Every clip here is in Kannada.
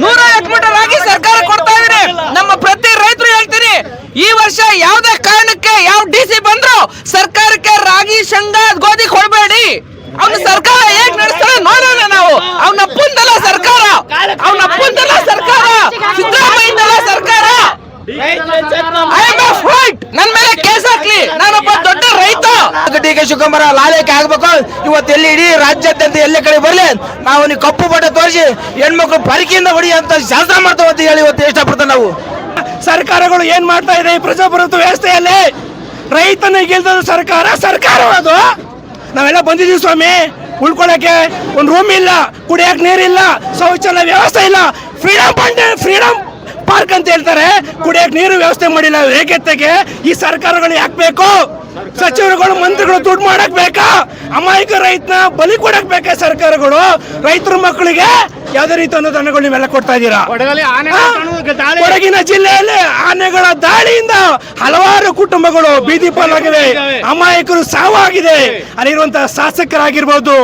ನೂರ ಮೀಟರ್ ಆಗಿ ಸರ್ಕಾರ ಕೊಡ್ತಾ ಇದೀನಿ ನಮ್ಮ ಪ್ರತಿ ರೈತರು ಹೇಳ್ತೀನಿ, ಈ ವರ್ಷ ಯಾವುದೇ ಕಾರಣಕ್ಕೆ ಯಾವ ಡಿಸಿ ಬಂದ್ರು ಸರ್ಕಾರಕ್ಕೆ ರಾಗಿ, ಶೇಂಗಾ ಗೋಧಿ ಕೊಡಬೇಡಿ ಅವ್ನ ಸರ್ಕಾರ ಹೇಗ್ ನಡೆಸ್ತಾರೆ ನೋಡೋಣ ನಾವು ಅವ್ನ ಅಪ್ಪಂದಲ್ಲ ಸರ್ಕಾರ ಅವ್ನ ಅಪ್ಪಂದಲ್ಲ ಸರ್ಕಾರ ಸಿದ್ದರಾಮಯ್ಯದಲ್ಲ ಸರ್ಕಾರ ಐ ಆಮ್ ಫೈಟ್ ನನ್ ಮೇಲೆ ಕೇಸ್ ಹಾಕ್ಲಿ ನಾನೊಬ್ಬ ದೊಡ್ಡ ರೈತ ಡಿ ಕೆ ಶಿವಕುಮಾರ ಲಾಲೇಕೆ ಆಗ್ಬೇಕು? ಇವತ್ತು ಎಲ್ಲಿ ಇಡೀ ರಾಜ್ಯಾದ್ಯಂತ ಎಲ್ಲ ಕಡೆ ಬರಲಿ? ನಾವು ನೀವು ಕಪ್ಪು ಬಟ್ಟೆ ತೋರಿಸಿ ಹೆಣ್ಮಕ್ಳು ಪರಿಕೆಯಿಂದ ಹೊಡಿ ಅಂತ ಶಾಸನ ಮಾಡ್ತಾವ ಅಂತ ಹೇಳಿ ಇವತ್ತು ಇಷ್ಟಪಡ್ತೇವೆ ನಾವು. ಸರ್ಕಾರಗಳು ಏನ್ ಮಾಡ್ತಾ ಇದೆ ಈ ಪ್ರಜಾಪ್ರಭುತ್ವ ವ್ಯವಸ್ಥೆಯಲ್ಲಿ? ರೈತನ ಗೆಲ್ದ ಸರ್ಕಾರ ಸರ್ಕಾರ ಅದು? ನಾವೆಲ್ಲ ಬಂದಿದ್ದೀವಿ ಸ್ವಾಮಿ. ಉಳ್ಕೊಳಕ್ಕೆ ಒಂದು ರೂಮ್ ಇಲ್ಲ, ಕುಡಿಯಕ್ಕೆ ನೀರಿಲ್ಲ ಶೌಚಾಲಯ ವ್ಯವಸ್ಥೆ ಇಲ್ಲ. ಫ್ರೀಡಮ್ ಫಂಡ್ ಫ್ರೀಡಮ್ ಪಾರ್ಕ್ ಅಂತ ಹೇಳ್ತಾರೆ. ಕುಡಿಯಕ್ಕೆ ನೀರು ವ್ಯವಸ್ಥೆ ಮಾಡಿಲ್ಲ ಏಕೆತ್ತಗೆ ಈ ಸರ್ಕಾರಗಳು ಯಾಕೆ ಬೇಕು? ಸಚಿವರುಗಳು ಮಂತ್ರಿಗಳು ದುಡ್ಡು ಮಾಡಕ್ ಬೇಕಾ? ಅಮಾಯಕ ರೈತನ ಬಲಿ ಕೊಡಕ್ ಬೇಕಾ ಸರ್ಕಾರಗಳು? ರೈತರ ಮಕ್ಕಳಿಗೆ ಯಾವ್ದೇ ರೀತಿ ಅನುದಾನಗಳು ನೀವೆಲ್ಲ ಕೊಡ್ತಾ ಇದ್ದೀರಾ? ಕೊಡಗಿನ ಜಿಲ್ಲೆಯಲ್ಲಿ ಆನೆಗಳ ದಾಳಿಯಿಂದ ಹಲವಾರು ಕುಟುಂಬಗಳು ಬೀದಿ ಪಾಲಾಗಿವೆ. ಅಮಾಯಕರು ಸಾವಾಗಿದೆ. ಅಲ್ಲಿರುವಂತಹ ಶಾಸಕರಾಗಿರ್ಬೋದು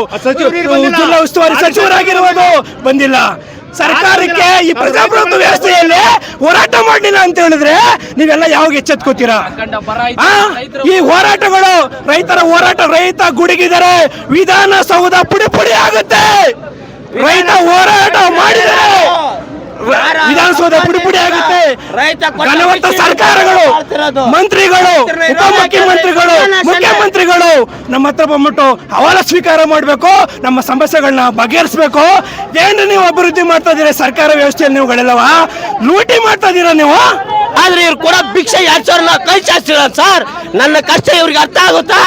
ಜಿಲ್ಲಾ ಉಸ್ತುವಾರಿ ಸಚಿವರಾಗಿರ್ಬೋದು ಬಂದಿಲ್ಲ. ಸರ್ಕಾರಕ್ಕೆ ಈ ಪ್ರಜಾಪ್ರಭುತ್ವ ವ್ಯವಸ್ಥೆಯಲ್ಲಿ ಹೋರಾಟ ಮಾಡಲಿಲ್ಲ ಅಂತ ಹೇಳಿದ್ರೆ ನೀವೆಲ್ಲ ಯಾವಾಗ ಎಚ್ಚೆತ್ಕೋತೀರಾ? ಈ ಹೋರಾಟಗಳು ರೈತರ ಹೋರಾಟ ರೈತ ಗುಡುಗಿದರೆ ವಿಧಾನಸೌಧ ಪುಡಿ ಪುಡಿ ಆಗುತ್ತೆ. ರೈತ ಹೋರಾಟ ಮಾಡಿದರೆ ವಿಧಾನಸೌಧ ಪುಡಿ ಪುಡಿ ಆಗುತ್ತೆ. ಸರ್ಕಾರಗಳು ಮಂತ್ರಿಗಳು ಉಪಮುಖ್ಯಮಂತ್ರಿಗಳು ಮುಖ್ಯಮಂತ್ರಿಗಳು ನಮ್ಮ ಹತ್ರ ಬಂದ್ಬಿಟ್ಟು ಹವಾಲ ಸ್ವೀಕಾರ ಮಾಡಬೇಕು. ನಮ್ಮ ಸಮಸ್ಯೆಗಳನ್ನ ಬಗೆಹರಿಸಬೇಕು. ಏನು ನೀವು ಅಭಿವೃದ್ಧಿ ಮಾಡ್ತಾ ಇದ್ದೀರಿ ಸರ್ಕಾರ ವ್ಯವಸ್ಥೆಯಲ್ಲಿ ನೀವುಗಳೆಲ್ಲವ ಲೂಟಿ ಮಾಡ್ತಾ ಇದೀರಾ ನೀವು? ಆದ್ರೆ ಇವ್ರು ಕೊಡೋ ಭಿಕ್ಷೆ ಎರಡ್ ಕೈ ಚಾಚಿರ ಸರ್. ನನ್ನ ಕಷ್ಟ ಇವ್ರಿಗೆ ಅರ್ಥ ಆಗುತ್ತಾ?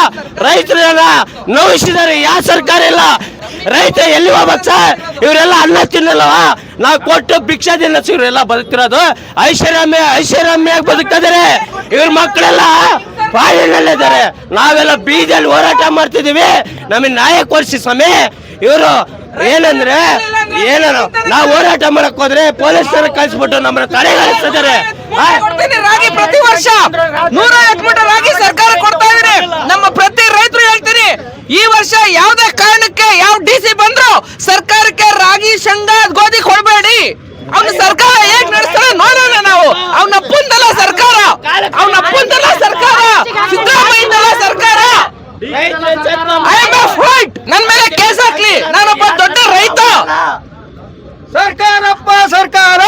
ರೈತರನ್ನ ನೋಯಿಸಿದ್ದಾರೆ. ಯಾವ ಸರ್ಕಾರ ಇಲ್ಲ? ರೈತ ಎಲ್ಲಿ ಹೋಗ್ಬೇಕು ಸರ್? ಇವರೆಲ್ಲ ಅನ್ನ ತಿನ್ನಲ್ಲವ? ನಾವು ಕೊಟ್ಟು ಭಿಕ್ಷಾ ತಿನ್ನ ಇವರೆಲ್ಲ ಬದುಕ್ತಿರೋದು. ಐಷಾರಾಮ್ಯ ಐಷಾರಾಮ್ಯಾಗಿ ಬದುಕದ್ರೆ ಇವ್ರ ಮಕ್ಕಳೆಲ್ಲ ಪಾಲಿನಲ್ಲಿದ್ದಾರೆ ನಾವೆಲ್ಲ ಬೀದಿಯಲ್ಲಿ ಹೋರಾಟ ಮಾಡ್ತಿದೀವಿ ನಮಗೆ ನ್ಯಾಯ ಕೊಡಿಸಿ ಸ್ವಾಮಿ. ಇವರು ಏನಂದ್ರೆ, ಏನಾರು, ನಾವು ಹೋರಾಟ ಮಾಡಕ್ ಹೋದ್ರೆ ಪೊಲೀಸರ ಕಳಿಸ್ಬಿಟ್ಟು ನಮ್ಮನ್ನ ತಡೆಗಾಣಿಸ್ತಿದ್ದಾರೆ ರಾಗಿ ಪ್ರತಿ ವರ್ಷ. ನೂರ ಮೀಟರ್ ರಾಗಿ ಸರ್ಕಾರ ಕೊಡ್ತಾ ಇದ್ರೆ ನಮ್ಮ ಪ್ರತಿ ರೈತರು ಹೇಳ್ತೀನಿ, ಈ ವರ್ಷ ಯಾವ್ದೇ ಕಾರಣಕ್ಕೆ ಯಾವ ಡಿ ಸಿ ಬಂದ್ರು ಸರ್ಕಾರಕ್ಕೆ ರಾಗಿ, ಶಂಗ, ಗೋಧಿ ಕೊಡಬೇಡಿ. ಅವ್ನ ಸರ್ಕಾರ ಹೇಗ್ ನಡೆಸ್ತಾರೆ ನೋಡೋಣ ನಾವು. ಅವ್ನ ಅಪ್ಪಂದಲ್ಲ ಸರ್ಕಾರ ಅವ್ನ ಅಪ್ಪಂದಲ್ಲ ಸರ್ಕಾರ ಸಿದ್ದರಾಮಯ್ಯದಲ್ಲ ಸರ್ಕಾರ. ಐ ಆಮ್ ಫೈಟ್ ನನ್ನ ಮೇಲೆ ಕೇಸ್ ಹಾಕ್ಲಿ. ನಾನೊಬ್ಬ ದೊಡ್ಡ ರೈತ. ಸರ್ಕಾರಪ್ಪ ಸರ್ಕಾರ.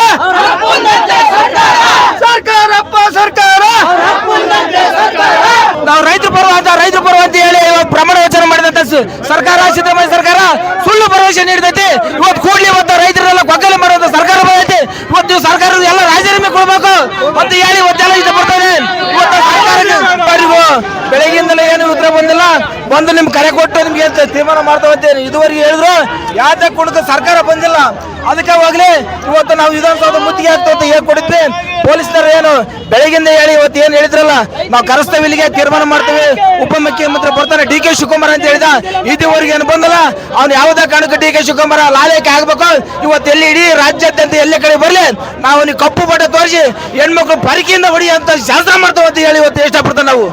ಸರ್ಕಾರಪ್ಪ ಸರ್ಕಾರ. ನಾವು ರೈತ ಪರವಾದ ಅಂತ ರೈತರ ಪರ ಅಂತ ಹೇಳಿ ಇವತ್ತು ಪ್ರಮಾಣ ವಚನ ಮಾಡಿದಂತ ಸರ್ಕಾರ ಸಿದ್ದರಾಮಯ್ಯ ಸರ್ಕಾರ ಸುಳ್ಳು ಭರವಸೆ ನೀಡಿದೈತಿ ಇವತ್ತು ಕೂಡ್ಲಿ ಇವತ್ತು ರೈತರೆಲ್ಲ ಒಗ್ಗಲೆ ಮಾಡುವಂತ ಸರ್ಕಾರ ಬಂದೈತಿ. ಇವತ್ತು ಸರ್ಕಾರದ ಎಲ್ಲ ರಾಜೀನಾಮೆ ಕೊಡ್ಬೇಕು. ಅಂತ ಬಂದು ನಿಮ್ ಕರೆ ಕೊಟ್ಟು ನಿಮ್ಗೆ ತೀರ್ಮಾನ ಮಾಡ್ತವಂತೆ ಇದುವರೆಗೆ ಹೇಳಿದ್ರು ಯಾವುದೇ ಕುಣಕ ಸರ್ಕಾರ ಬಂದಿಲ್ಲ. ಅದಕ್ಕೆ ಹೋಗ್ಲಿ, ಇವತ್ತು ನಾವು ವಿಧಾನಸೌಧ ಮುತ್ತಿಗೆ ಆಗ್ತಾ ಅಂತ ಕೊಡಿದ್ವಿ. ಪೊಲೀಸ್ನವ್ರು ಏನು ಬೆಳಗಿಂದ ಹೇಳಿ ಇವತ್ತು ಏನ್ ಹೇಳಿದ್ರಲ್ಲ, ನಾವು ಕರೆಸ್ತೇವೆ ಇಲ್ಲಿಗೆ ತೀರ್ಮಾನ ಮಾಡ್ತೇವೆ. ಉಪಮುಖ್ಯಮಂತ್ರಿ ಬರ್ತಾನೆ ಡಿ ಕೆ ಶಿವಕುಮಾರ್ ಅಂತ ಹೇಳಿದ. ಇದುವರೆಗೆ ಏನು ಬಂದಲ್ಲ, ಅವ್ನು ಯಾವುದೇ ಕಾರಣಕ್ಕೆ ಡಿ ಕೆ ಶಿವಕುಮಾರ ಲಾಲೇಕೆ ಆಗ್ಬೇಕು. ಇವತ್ತು ಎಲ್ಲಿ ಇಡೀ ರಾಜ್ಯಾದ್ಯಂತ ಎಲ್ಲ ಕಡೆ ಬರ್ಲಿ, ನಾವು ಅವ್ನಿಗೆ ಕಪ್ಪು ಬಟ್ಟೆ ತೋರಿಸಿ ಹೆಣ್ಮಕ್ಳು ಪರಿಕೆಯಿಂದ ಹೊಡಿ ಅಂತ ಶಾಸ್ತ್ರ ಮಾಡ್ತೇವೆ ಅಂತ ಹೇಳಿ ಇವತ್ತು ಇಷ್ಟಪಡ್ತೇವೆ ನಾವು.